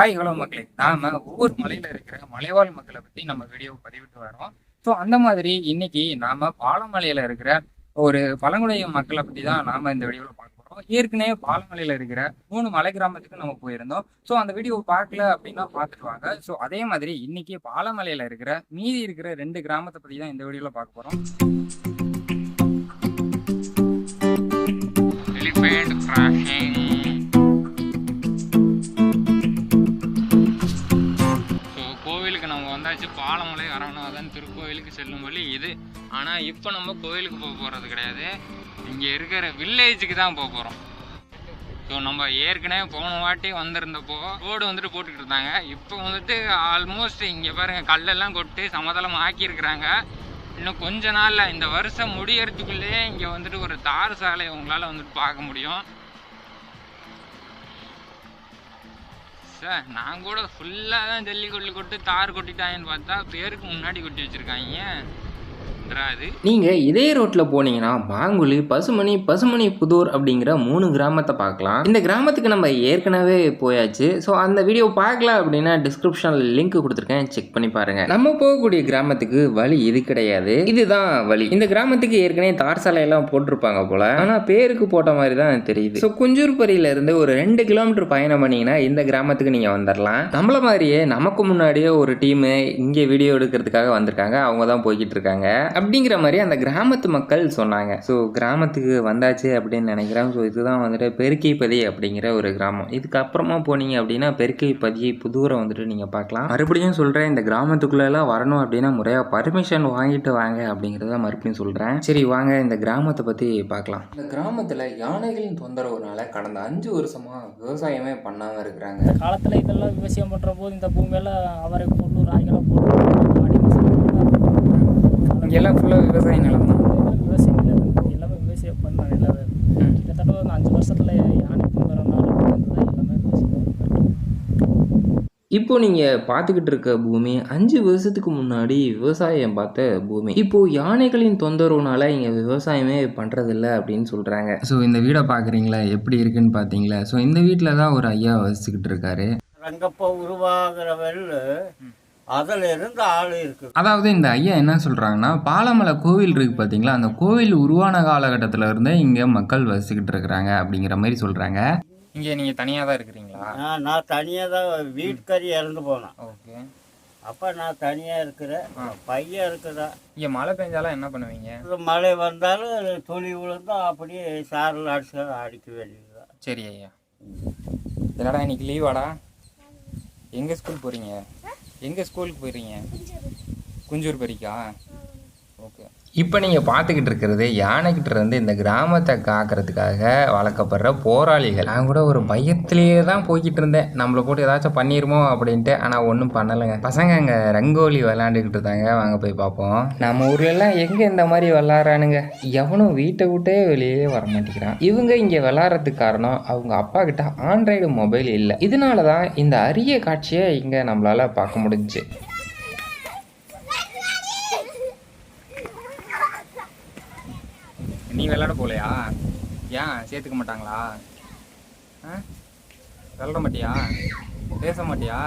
Hi hello மக்களே நாம ஒவ்வொரு மலையில இருக்கிற மலைவாழ் மக்களை பத்தி நம்ம வீடியோ பதிவிட்டு வரோம் ஸோ அந்த மாதிரி இன்னைக்கு நாம பாலமலையில இருக்கிற ஒரு பழங்குடிய மக்களை பத்தி தான் நாம இந்த வீடியோவில் பார்க்க போறோம். ஏற்கனவே பாலமலையில இருக்கிற மூணு மலை கிராமத்துக்கு நம்ம போயிருந்தோம். ஸோ அந்த வீடியோ பார்க்கல அப்படின்னா பார்த்துருவாங்க ஸோ அதே மாதிரி இன்னைக்கு பாலமலையில இருக்கிற மீதி இருக்கிற ரெண்டு கிராமத்தை பத்தி தான் இந்த வீடியோவில் பார்க்க போறோம். எலிஃபென்ட் கிராஷிங் கோவிலுக்கு நம்ம வந்தாச்சு பாலமலை அரவணாதான் திருக்கோவிலுக்கு செல்லும் வழி இது. ஆனால் இப்போ நம்ம கோவிலுக்கு போக போகிறது கிடையாது. இங்கே இருக்கிற வில்லேஜுக்கு தான் போக போகிறோம் ஸோ நம்ம ஏற்கனவே போன வாட்டி வந்திருந்தப்போ ரோடு வந்துட்டு போட்டுக்கிட்டு இருந்தாங்க. இப்போ வந்துட்டு ஆல்மோஸ்ட் இங்கே பாருங்கள் கல்லெல்லாம் கொட்டி சமதளம் ஆக்கியிருக்கிறாங்க. இன்னும் கொஞ்ச நாளில் இந்த வருஷம் முடியறதுக்குள்ளேயே இங்கே வந்துட்டு ஒரு தார் சாலையை உங்களால் வந்துட்டு பார்க்க முடியும். சார் நான் கூட ஃபுல்லாக தான் ஜல்லி கொல்லி கொட்டு தார் கொட்டிட்டாங்கன்னு பார்த்தா பேருக்கு முன்னாடி கொட்டி வச்சுருக்காங்க. அது நீங்கள் இதே ரோட்டில் போனீங்கன்னா மாங்குழி பசுமணி பசுமணி புதூர் அப்படிங்கிற மூணு கிராமத்தை பார்க்கலாம். இந்த கிராமத்துக்கு நம்ம ஏற்கனவே போயாச்சு. ஸோ அந்த வீடியோ பார்க்கல அப்படின்னா டிஸ்கிரிப்ஷனில் லிங்க் கொடுத்துருக்கேன். செக் பண்ணி பாருங்க. நம்ம போகக்கூடிய கிராமத்துக்கு வழி இது கிடையாது. இதுதான் வழி. இந்த கிராமத்துக்கு ஏற்கனவே தார் சாலையெல்லாம் போட்டிருப்பாங்க போல. ஆனால் பேருக்கு போட்ட மாதிரி தான் தெரியுது. ஸோ குஞ்சூர்பரியில இருந்து ஒரு ரெண்டு கிலோமீட்டர் பயணம் பண்ணீங்கன்னா இந்த கிராமத்துக்கு நீங்கள் வந்துடலாம் நம்மள மாதிரியே நமக்கு முன்னாடியே ஒரு டீமு இங்கே வீடியோ எடுக்கிறதுக்காக வந்திருக்காங்க. அவங்க தான் போய்கிட்டு இருக்காங்க. அப்படிங்கிற மாதிரி அந்த கிராமத்து மக்கள் சொன்னாங்க. ஸோ கிராமத்துக்கு வந்தாச்சு அப்படின்னு நினைக்கிறேன். ஸோ இதுதான் வந்துட்டு பெருக்கைப்பதி அப்படிங்கிற ஒரு கிராமம். இதுக்கப்புறமா போனீங்க அப்படின்னா பெருக்கைப்பதி புதூரை வந்துட்டு நீங்கள் பார்க்கலாம். மறுபடியும் சொல்கிறேன் இந்த கிராமத்துக்குள்ளெல்லாம் வரணும் அப்படின்னா முறையாக பர்மிஷன் வாங்கிட்டு வாங்க அப்படிங்கிறத மறுபடியும் சொல்கிறேன் சரி வாங்க இந்த கிராமத்தை பற்றி பார்க்கலாம். இந்த கிராமத்தில் யானைகளின் தொந்தரவுனால கடந்த அஞ்சு வருஷமாக விவசாயமே பண்ணாமல் இருக்கிறாங்க. காலத்தில் இதெல்லாம் விவசாயம் பண்ணுற போது இந்த பூமியெல்லாம் அவரை போட்டு ராய்களை போட்டு இங்கெல்லாம் ஃபுல்லாக விவசாய நிலம் தான். விவசாயம் இல்லை எல்லாமே விவசாயம் பண்ண நிலவு ம். கிட்டத்தட்ட ஒரு அஞ்சு வருஷத்தில் யானை தான் எல்லாமே இப்போ நீங்கள் பார்த்துக்கிட்டு இருக்க பூமி அஞ்சு வருஷத்துக்கு முன்னாடி விவசாயம் பார்த்த பூமி. இப்போ யானைகளின் தொந்தரவுனால இங்கே விவசாயமே பண்ணுறதில்ல அப்படின்னு சொல்கிறாங்க ஸோ இந்த வீடை பார்க்குறீங்களா எப்படி இருக்குன்னு பார்த்தீங்களா ஸோ இந்த வீட்டில் தான் ஒரு ஐயா வசிச்சுக்கிட்டு இருக்காரு. ரங்கப்பா உருவாகிறவள் அதில் இருந்து ஆள் இருக்குது அதாவது இந்த ஐயா என்ன சொல்கிறாங்கன்னா பாலமலை கோவில் இருக்கு பார்த்தீங்களா அந்த கோவில் உருவான காலகட்டத்தில் இருந்தே இங்கே மக்கள் வசிக்கிட்டு இருக்கிறாங்க அப்படிங்கிற மாதிரி சொல்கிறாங்க இங்கே நீங்கள் தனியாக தான் இருக்கிறீங்களா? நான் தனியாக தான் வீட்டுக்காரி இறந்து போனேன். ஓகே. அப்போ நான் தனியாக இருக்கிறேன். பையன் இருக்கிறா இங்கே மழை பெஞ்சாலும் என்ன பண்ணுவீங்க? மழை வந்தாலும் துளி விழுந்தா அப்படியே சாரில் அடிச்சு அடிக்க வேண்டியதுதான். சரி ஐயா. என்னடா இன்னைக்கு லீவாடா எங்கே ஸ்கூல் போகிறீங்க எங்கே ஸ்கூலுக்கு போயிடுறீங்க குஞ்சூர் பறிக்கா இப்போ நீங்கள் பார்த்துக்கிட்டு இருக்கிறது யானைக்கிட்ட இருந்து இந்த கிராமத்தை காக்கிறதுக்காக வளர்க்கப்படுற போராளிகள். நான் கூட ஒரு பயத்திலேயே தான் போய்கிட்டு இருந்தேன். நம்மளை போட்டு ஏதாச்சும் பண்ணிடுமோ அப்படின்ட்டு ஆனால் ஒன்றும் பண்ணலைங்க. பசங்க அங்கே ரங்கோலி விளாண்டுக்கிட்டு இருந்தாங்க. வாங்க போய் பார்ப்போம். நம்ம ஊர்லலாம் எங்கே இந்த மாதிரி விளாட்றானுங்க எவனும் வீட்டை விட்டே வெளியே வர மாட்டேங்கிறான். இவங்க இங்கே விளாட்றதுக்கு காரணம் அவங்க அப்பா கிட்ட ஆண்ட்ராய்டு மொபைல் இல்லை. இதனால தான் இந்த அரிய காட்சியை இங்கே நம்மளால் பார்க்க முடிஞ்சு நீ விளையாட போகலையா? ஏன்? சேர்த்துக்க மாட்டாங்களா? ஆ? விளாட மாட்டியா? பேச மாட்டியா?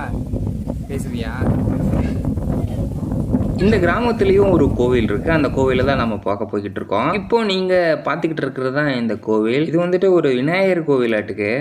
பேசுவியா? இந்த கிராமத்துலேயும் ஒரு கோவில் இருக்குது அந்த கோவிலில் தான் நம்ம பார்க்க போய்கிட்டு இருக்கோம். இப்போ நீங்கள் பார்த்துக்கிட்டு இருக்கிறது தான் இந்த கோவில். இது வந்துட்டு ஒரு விநாயகர் கோவிலாட்டுக்கு.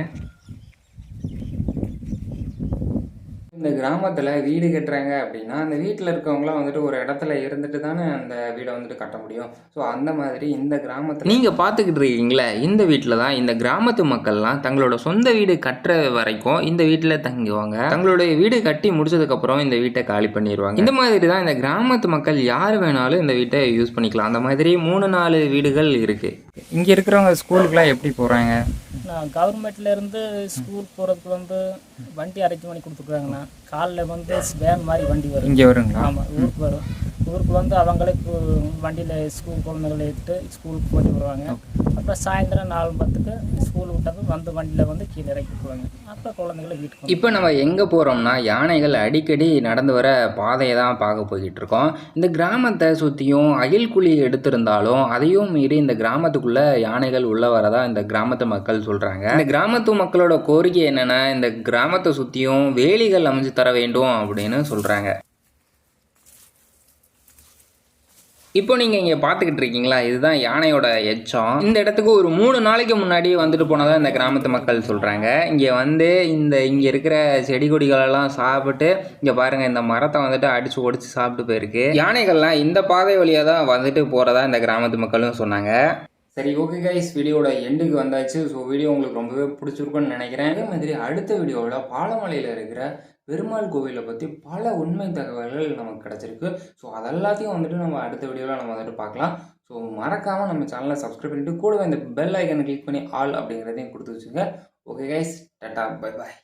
இந்த கிராமத்தில் வீடு கட்டுறாங்க அப்படின்னா அந்த வீட்டில் இருக்கவங்களாம் வந்துட்டு ஒரு இடத்துல இருந்துட்டு தானே அந்த வீடை வந்துட்டு கட்ட முடியும். ஸோ அந்த மாதிரி இந்த கிராமத்தில் நீங்கள் பார்த்துக்கிட்டு இருக்கீங்களே இந்த வீட்டில் தான் இந்த கிராமத்து மக்கள்லாம் தங்களோட சொந்த வீடு கட்டுற வரைக்கும் இந்த வீட்டில் தங்குவாங்க. தங்களுடைய வீடு கட்டி முடிச்சதுக்கப்புறம் இந்த வீட்டை காலி பண்ணிடுவாங்க இந்த மாதிரி தான் இந்த கிராமத்து மக்கள் யார் வேணாலும் இந்த வீட்டை யூஸ் பண்ணிக்கலாம். அந்த மாதிரி மூணு நாலு வீடுகள் இருக்குது இங்கே இருக்கிறவங்க ஸ்கூலுக்குலாம் எப்படி போகிறாங்க நான் கவர்மெண்ட்ல இருந்து ஸ்கூல் போகிறதுக்கு வந்து வண்டி அரேஞ்ச் பண்ணி கொடுத்துருக்காங்கண்ணா. காலைல வந்து வேன் மாதிரி வண்டி வரும். இங்கே வருங்களா? ஆமாம் ஊருக்கு வரும். ஊருக்கு வந்து அவங்களே வண்டியில் ஸ்கூல் குழந்தைகளை ஏற்றிட்டு ஸ்கூலுக்கு போயிட்டு வருவாங்க. அப்புறம் சாயந்தரம் நாலு பத்துக்கு ஸ்கூல் விட்டதும் வந்து வண்டியில் வந்து கீழே இறக்கி விட்டுருவாங்க. அப்புறம் குழந்தைகளை வீட்டுக்கு இப்போ நம்ம எங்கே போகிறோம்னா யானைகள் அடிக்கடி நடந்து வர பாதையை தான் பார்க்க போய்கிட்டு இருக்கோம். இந்த கிராமத்தை சுற்றியும் அகில்குழி எடுத்திருந்தாலும் அதையும் மீறி இந்த கிராமத்துக்குள்ளே யானைகள் உள்ள வரதா இந்த கிராமத்து மக்கள் சொல்கிறாங்க இந்த கிராமத்து மக்களோட கோரிக்கை என்னென்னா இந்த கிராமத்தை சுற்றியும் வேலிகள் அமைஞ்சு தர வேண்டும் அப்படின்னு சொல்கிறாங்க இப்போ நீங்கள் இங்கே பார்த்துக்கிட்டு இருக்கீங்களா இதுதான் யானையோட எச்சம். இந்த இடத்துக்கு ஒரு மூணு நாளைக்கு முன்னாடி வந்துட்டு போனதாக இந்த கிராமத்து மக்கள் சொல்கிறாங்க இங்கே வந்து இந்த இங்கே இருக்கிற செடி கொடிகளெல்லாம் சாப்பிட்டு இங்கே பாருங்கள் இந்த மரத்தை வந்துட்டு அடித்து ஒடிச்சு சாப்பிட்டு போயிருக்கு. யானைகள்லாம் இந்த பாதை வழியாக தான் வந்துட்டு போகிறதா இந்த கிராமத்து மக்களும் சொன்னாங்க. சரி ஓகே கைஸ் வீடியோட எண்டுக்கு வந்தாச்சு. ஸோ வீடியோ உங்களுக்கு ரொம்பவே பிடிச்சிருக்குன்னு நினைக்கிறேன். அதே மாதிரி அடுத்த வீடியோவில் பாலமலையில் இருக்கிற பெருமாள் கோவிலை பற்றி பல உண்மை தகவல்கள் நமக்கு கிடச்சிருக்கு. ஸோ அதெல்லாத்தையும் வந்துட்டு நம்ம அடுத்த வீடியோவில் நம்ம வந்துட்டு பார்க்கலாம். ஸோ மறக்காமல் நம்ம சேனலை சப்ஸ்கிரைப் பண்ணிட்டு கூடவே இந்த பெல் ஐக்கனை கிளிக் பண்ணி ஆல் அப்படிங்கிறதையும் கொடுத்து வச்சுங்க okay guys tata bye bye